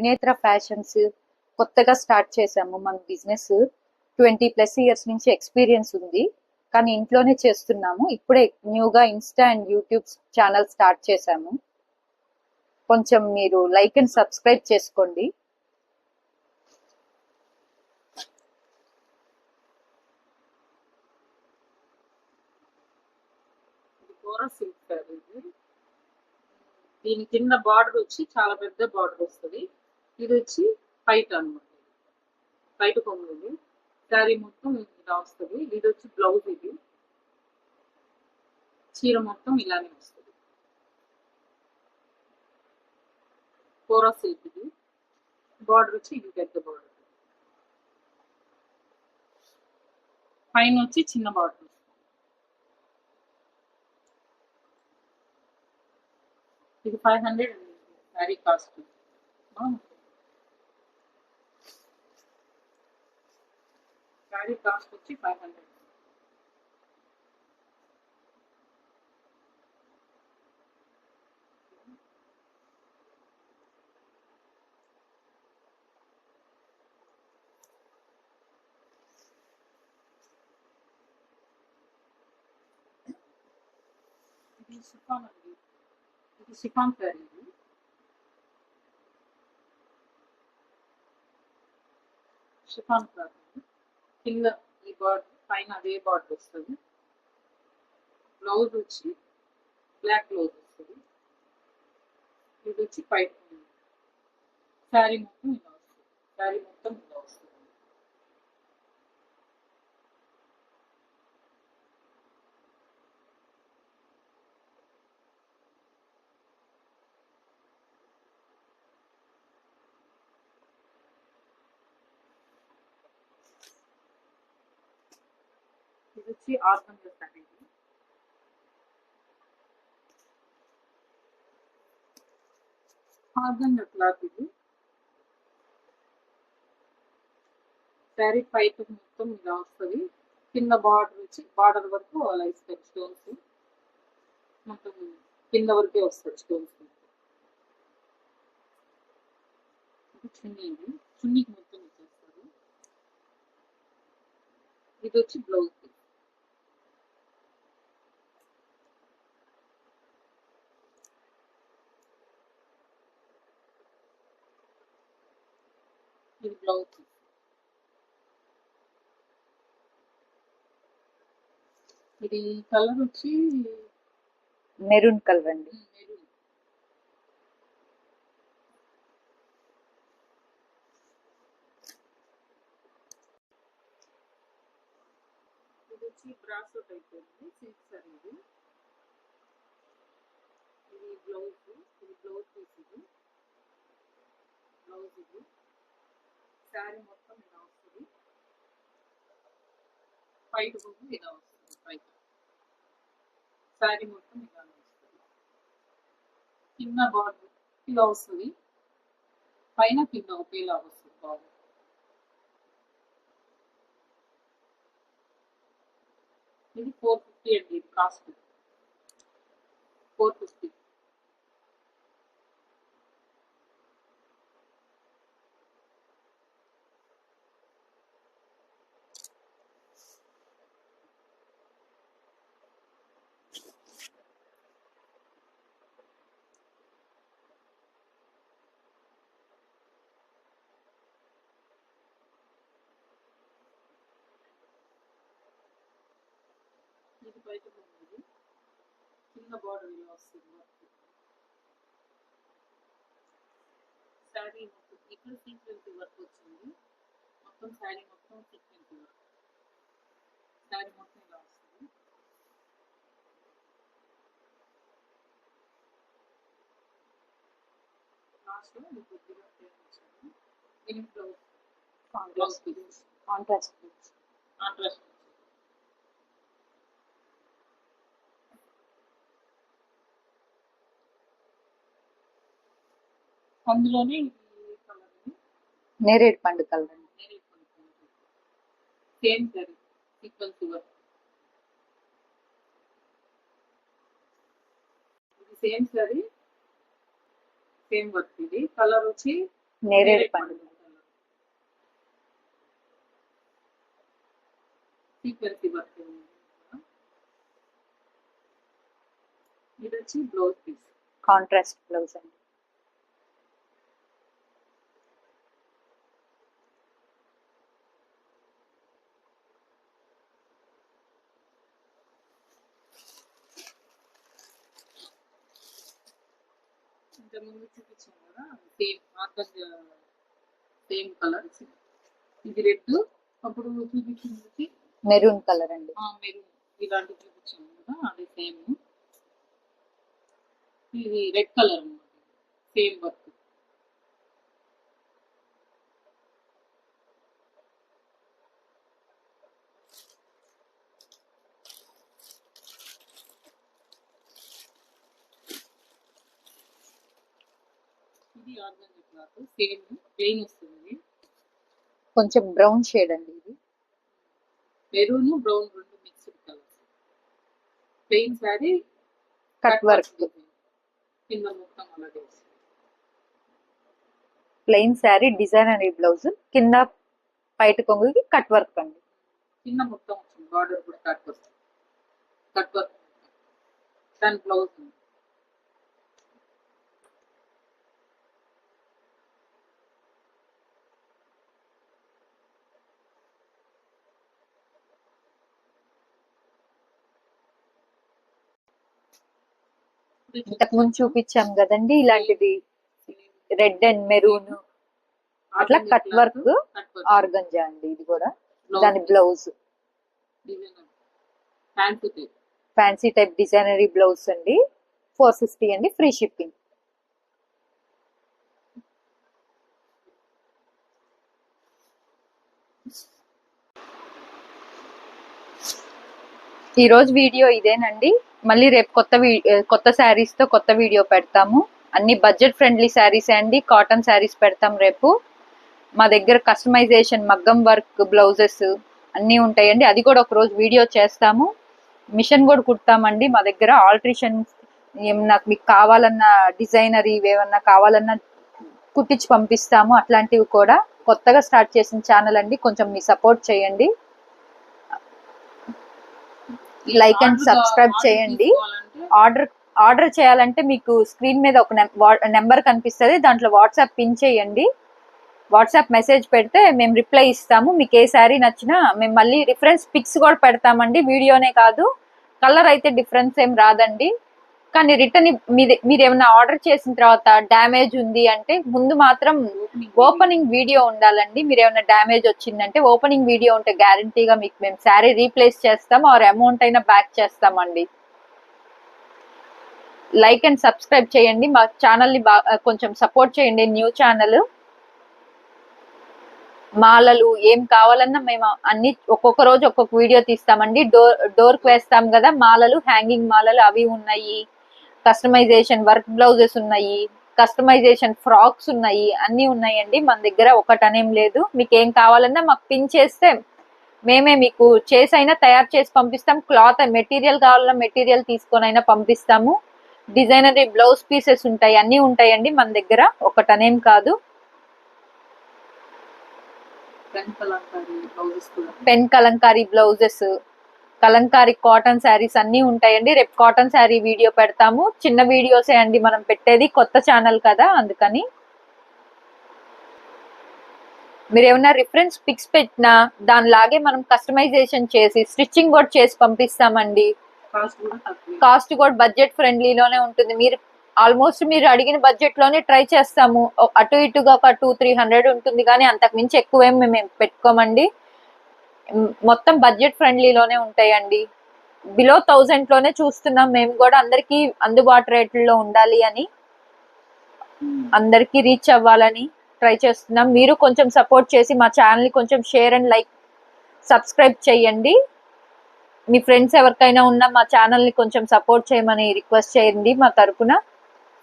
Trinetra fashions కొత్తగా start చేసాము మన బిజినెస్. ట్వంటీ ప్లస్ ఇయర్స్ నుంచి ఎక్స్పీరియన్స్ ఉంది. కానీ ఇంట్లోనే చేస్తున్నాము. ఇప్పుడే న్యూగా Insta and YouTube channel start చేశాము. కొంచెం మీరు లైక్ అండ్ సబ్స్క్రైబ్ చేసుకోండి. దీని కింద బార్డర్ వచ్చి చాలా పెద్ద బార్డర్ వస్తుంది. ఇది వచ్చి పైట్ అనమాట పైట కొంగు ఇది. శారీ మొత్తం ఇలా వస్తుంది. ఇది వచ్చి బ్లౌజ్ ఇది. చీర మొత్తం ఇలానే వస్తుంది. కోరా సిల్క్ ఇది. బార్డర్ వచ్చి ఇది పెద్ద బార్డర్. పైన వచ్చి చిన్న బార్డర్ ఇది five hundred sari cost. Sari cost వచ్చి ఫైవ్ హండ్రెడ్ ఇది షిఫాన్ అండి ఇది షిఫాన్ శారీ ఇది షిఫాన్ శారీ కింద ఈ బార్డర్ పైన అదే బార్డర్ వస్తుంది. బ్లౌజ్ వచ్చి బ్లాక్ బ్లౌజ్ వస్తుంది. ఇది వచ్చి పైప్ శారీ మొత్తం ఇలా వస్తుంది. శారీ మొత్తం ఇలా వస్తుంది. ఇది. వచ్చి ఆర్గంజా శారీ క్లాత్ ఇది శారీ పైప్ మొత్తం ఇలా వస్తుంది. కింద బార్డర్ వచ్చి బార్డర్ వరకు అలా ఇస్తారు స్టోన్స్ మొత్తం కింద వరకే వస్తుంది స్టోన్స్ చున్నీ ఇది. చున్నీకి మొత్తం ఇచ్చేస్తారు ఇది వచ్చి బ్లౌజ్ ఇది బ్లౌజ్ ఇది కలర్ వచ్చి మెరూన్ కలర్ అండి. వచ్చి బ్రాసో టైప్ ఉంది సిల్క్ సారీ ఇది. ఇది బ్లౌజ్ ఇది బ్లౌజ్ పీస్ ఇది. బ్లౌజ్ ఇది. శారీ మొత్తం ఇలా వస్తుంది. పైట బొమ్మ ఇలా వస్తుంది. పైట శారీ మొత్తం ఇలా వస్తుంది. కింద బార్డర్ ఇలా వస్తుంది. పైన కింద ఒకేలా వస్తుంది బార్డర్ ఇది ఫోర్ ఫిఫ్టీ అండి ఇది కాస్ట్. ఫోర్ ఫిఫ్టీ ఇది బయట ఉంది కింద బార్డర్ ఇలా వస్తుంది వర్క్. శారీ మొత్తం ఇక్కడ సీక్వెన్స్ వర్క్ వచ్చింది. మొత్తం శారీ మొత్తం సీక్వెన్స్ వర్క్ శారీ మొత్తం ఇలా వస్తుంది. లాస్ట్లో మీకు కొద్దిగా దీనికి బ్లౌజ్ పీస్ కాంట్రాస్ట్ కాంట్రాస్ట్ అందులోనే నేరేడు పండు colour same sari sequence work ఇది సేమ్ సరీ సేమ్ వర్క్ ఇది. కలర్ వచ్చి నేరేడు పండు. సీక్వెన్సీ వర్క్ ఇది వచ్చి బ్లౌజ్ పీస్. కాంట్రాస్ట్ బ్లౌజ్ అండి. ఇంతకుముందు చూపించాం కదా సేమ్ ఆర్గంజ సేమ్ కలర్ ఇది రెడ్ అప్పుడు చూపించింది మెరూన్ కలర్ అండి. మెరూన్. ఇలాంటి చూపించాం కదా అది సేమ్ ఇది రెడ్ కలర్ సేమ్ వర్క్ ఇది క్లాత్ సేమ్ ప్లెయిన్ వస్తుంది కొంచెం బ్రౌన్ షేడ్ అండి ఇది. మెరూన్ బ్రౌన్ రెండు mixed colours plain sari cut work కింద మొత్తం అలాగే ప్లెయిన్ శారీ డిజైనర్ బ్లౌజ్ కింద బయట కొంగుకి కట్ వర్క్ అండి. కింద మొత్తం బార్డర్ కూడా కట్ వర్క్ కట్ వర్క్ దాని బ్లౌజ్ ఇంతకు ముందు చూపించాం కదండి ఇలాంటిది రెడ్ అండ్ మెరూన్. అట్లా కట్ వర్క్ ఆర్గంజా అండి ఇది కూడా. దాని blouse. Fancy type designery blouse అండి. ఫోర్ ఫిఫ్టీ అండి ఫ్రీ షిప్పింగ్ ఈ రోజు వీడియో ఇదేనండి. మళ్ళీ రేపు కొత్త కొత్త శారీస్తో కొత్త వీడియో పెడతాము. అన్ని బడ్జెట్ ఫ్రెండ్లీ శారీస్ అండి. కాటన్ శారీస్ పెడతాం రేపు. మా దగ్గర కస్టమైజేషన్ మగ్గం వర్క్ బ్లౌజెస్ అన్నీ ఉంటాయండి. అది కూడా ఒక రోజు వీడియో చేస్తాము. మిషన్ కూడా కుడతామండి. మా దగ్గర ఆల్ట్రిషన్ ఏమన్నా మీకు కావాలన్న డిజైనర్ ఏమన్నా కావాలన్నా కుట్టించి పంపిస్తాము. అట్లాంటివి కూడా కొత్తగా స్టార్ట్ చేసిన ఛానల్ అండి. కొంచెం మీ సపోర్ట్ చేయండి. లైక్ అండ్ సబ్స్క్రైబ్ చేయండి. ఆర్డర్ ఆర్డర్ చేయాలంటే మీకు స్క్రీన్ మీద ఒక నెంబర్ కనిపిస్తుంది. దాంట్లో వాట్సాప్ పిన్ చేయండి. వాట్సాప్ మెసేజ్ పెడితే మేము రిప్లై ఇస్తాము. మీకు ఏ శారీ నచ్చినా మేము మళ్ళీ రిఫరెన్స్ పిక్స్ కూడా పెడతామండి. వీడియోనే కాదు. కలర్ అయితే డిఫరెన్స్ ఏం రాదండి. కానీ రిటర్న్ మీది మీరు ఏమైనా ఆర్డర్ చేసిన తర్వాత డ్యామేజ్ ఉంది అంటే ముందు మాత్రం ఓపెనింగ్ వీడియో ఉండాలండి. మీరు ఏమైనా డ్యామేజ్ వచ్చిందంటే ఓపెనింగ్ వీడియో ఉంటే గ్యారంటీగా మీకు మేము శారీ రీప్లేస్ చేస్తాం ఆర్ అమౌంట్ అయినా బ్యాక్ చేస్తామండి. లైక్ అండ్ సబ్స్క్రైబ్ చేయండి. మా ఛానల్ని బాగా కొంచెం సపోర్ట్ చేయండి. New channel. మాలలు ఏం కావాలన్నా మేము అన్ని ఒక్కొక్క రోజు ఒక్కొక్క వీడియో తీస్తామండి. డోర్ డోర్కి వేస్తాం కదా మాలలు హ్యాంగింగ్ మాలలు అవి ఉన్నాయి. కస్టమైజేషన్ వర్క్ బ్లౌజెస్ ఉన్నాయి కస్టమైజేషన్ ఫ్రాక్స్ ఉన్నాయి అన్ని ఉన్నాయండి. మన దగ్గర ఒకటనేం లేదు. మీకు ఏం కావాలన్నా మాకు పిన్ చేస్తే మేమే మీకు చేసి అయినా తయారు చేసి పంపిస్తాం. క్లాత్ మెటీరియల్ కావాలన్నా మెటీరియల్ తీసుకొని అయినా పంపిస్తాము. డిజైనరీ బ్లౌజ్ పీసెస్ ఉంటాయి అన్ని ఉంటాయండి మన దగ్గర. ఒకటనేం కాదు. Pen Kalamkari blouses Kalamkari cotton saris అన్ని ఉంటాయండి. రేపు కాటన్ శారీ వీడియో పెడతాము. చిన్న వీడియోసే అండి మనం పెట్టేది. కొత్త ఛానల్ కదా అందుకని. మీరు ఏమైనా రిఫరెన్స్ పిక్స్ పెట్టినా దానిలాగే మనం కస్టమైజేషన్ చేసి స్టిచ్చింగ్ కూడా చేసి పంపిస్తామండి. కాస్ట్ కూడా బడ్జెట్ ఫ్రెండ్లీలోనే ఉంటుంది. మీరు ఆల్మోస్ట్ మీరు అడిగిన బడ్జెట్లోనే ట్రై చేస్తాము. అటు ఇటుగా ఒక టూ త్రీ హండ్రెడ్ ఉంటుంది. కానీ అంతకు మించి ఎక్కువేం మేము పెట్టుకోమండి. మొత్తం బడ్జెట్ ఫ్రెండ్లీలోనే ఉంటాయండి. బిలో థౌజండ్లోనే చూస్తున్నాం. మేము కూడా అందరికి అందుబాటు రేట్లలో ఉండాలి అని. అందరికి రీచ్ అవ్వాలని ట్రై చేస్తున్నాం. మీరు కొంచెం సపోర్ట్ చేసి మా ఛానల్ కొంచెం షేర్ అండ్ లైక్ సబ్స్క్రైబ్ చేయండి. మీ ఫ్రెండ్స్ ఎవరికైనా ఉన్నా మా ఛానల్ని కొంచెం సపోర్ట్ చేయమని రిక్వెస్ట్ చేయండి మా తరపున.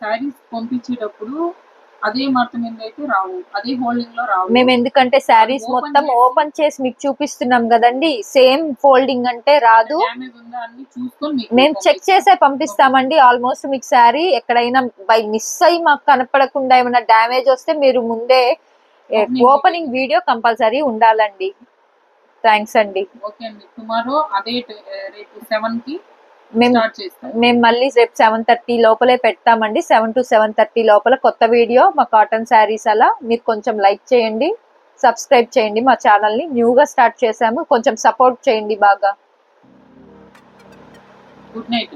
శారీస్ పంపించేటప్పుడు అదే మడత మీద అయితే రావు. అదే హోల్డింగ్లో రావు. మేము ఎందుకంటే శారీస్ మొత్తం ఓపెన్ చేసి మీకు చూపిస్తున్నాం కదండి. సేమ్ ఫోల్డింగ్ అంటే రాదు. మేము చెక్. చేసే పంపిస్తామండి. ఆల్మోస్ట్ మీకు శారీ ఎక్కడైనా బై మిస్ అయ్యి మాకు కనపడకుండా ఏమైనా డ్యామేజ్ వస్తే మీరు ముందే ఓపెనింగ్ వీడియో కంపల్సరీ ఉండాలండి. థ్యాంక్స్ అండి. ఓకే అండి. టుమారో అదే రేపు సెవెన్కి మేము మేము మళ్ళీ రేపు సెవెన్ థర్టీ లోపలే పెడతామండి. సెవెన్ టు సెవెన్ థర్టీ లోపల కొత్త వీడియో మా కాటన్ శారీస్ అలా. మీరు కొంచెం లైక్ చేయండి సబ్స్క్రైబ్ చేయండి. మా ఛానల్ని న్యూగా స్టార్ట్ చేసాము కొంచెం సపోర్ట్ చేయండి బాగా. Good night